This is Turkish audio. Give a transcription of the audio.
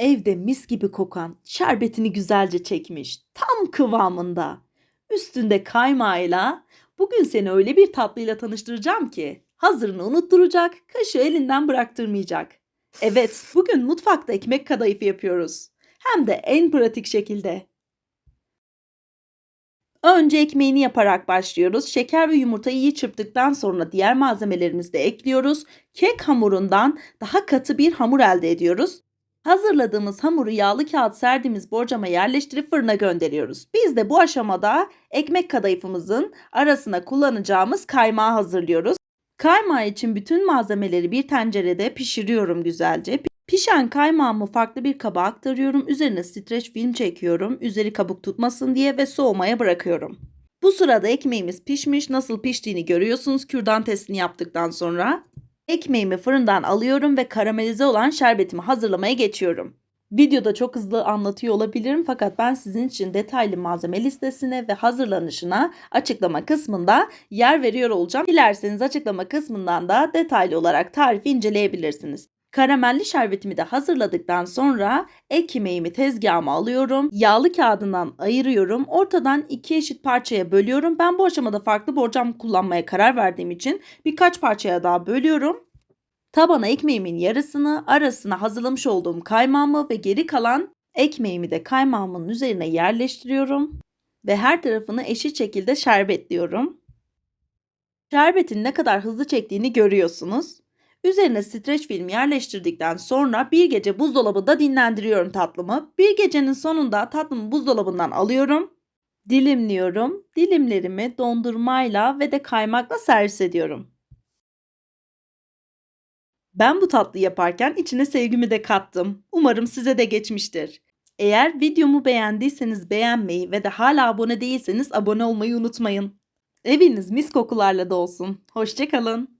Evde mis gibi kokan şerbetini güzelce çekmiş. Tam kıvamında. Üstünde kaymağıyla bugün seni öyle bir tatlıyla tanıştıracağım ki hazırını unutturacak, kaşığı elinden bıraktırmayacak. Evet, bugün mutfakta ekmek kadayıfı yapıyoruz. Hem de en pratik şekilde. Önce ekmeğini yaparak başlıyoruz. Şeker ve yumurtayı iyi çırptıktan sonra diğer malzemelerimizi de ekliyoruz. Kek hamurundan daha katı bir hamur elde ediyoruz. Hazırladığımız hamuru yağlı kağıt serdiğimiz borcama yerleştirip fırına gönderiyoruz. Biz de bu aşamada ekmek kadayıfımızın arasına kullanacağımız kaymağı hazırlıyoruz. Kaymağı için bütün malzemeleri bir tencerede pişiriyorum güzelce. Pişen kaymağımı farklı bir kaba aktarıyorum. Üzerine streç film çekiyorum. Üzeri kabuk tutmasın diye ve soğumaya bırakıyorum. Bu sırada ekmeğimiz pişmiş. Nasıl piştiğini görüyorsunuz kürdan testini yaptıktan sonra. Ekmeğimi fırından alıyorum ve karamelize olan şerbetimi hazırlamaya geçiyorum. Videoda çok hızlı anlatıyor olabilirim fakat ben sizin için detaylı malzeme listesine ve hazırlanışına açıklama kısmında yer veriyor olacağım. Dilerseniz açıklama kısmından da detaylı olarak tarifi inceleyebilirsiniz. Karamelli şerbetimi de hazırladıktan sonra ekmeğimi tezgahıma alıyorum. Yağlı kağıdından ayırıyorum. Ortadan iki eşit parçaya bölüyorum. Ben bu aşamada farklı borcam kullanmaya karar verdiğim için birkaç parçaya daha bölüyorum. Tabana ekmeğimin yarısını, arasına hazırlamış olduğum kaymağımı ve geri kalan ekmeğimi de kaymağımın üzerine yerleştiriyorum. Ve her tarafını eşit şekilde şerbetliyorum. Şerbetin ne kadar hızlı çektiğini görüyorsunuz. Üzerine streç film yerleştirdikten sonra bir gece buzdolabında dinlendiriyorum tatlımı. Bir gecenin sonunda tatlımı buzdolabından alıyorum. Dilimliyorum. Dilimlerimi dondurmayla ve de kaymakla servis ediyorum. Ben bu tatlı yaparken içine sevgimi de kattım. Umarım size de geçmiştir. Eğer videomu beğendiyseniz beğenmeyi ve de hala abone değilseniz abone olmayı unutmayın. Eviniz mis kokularla dolsun. Hoşçakalın.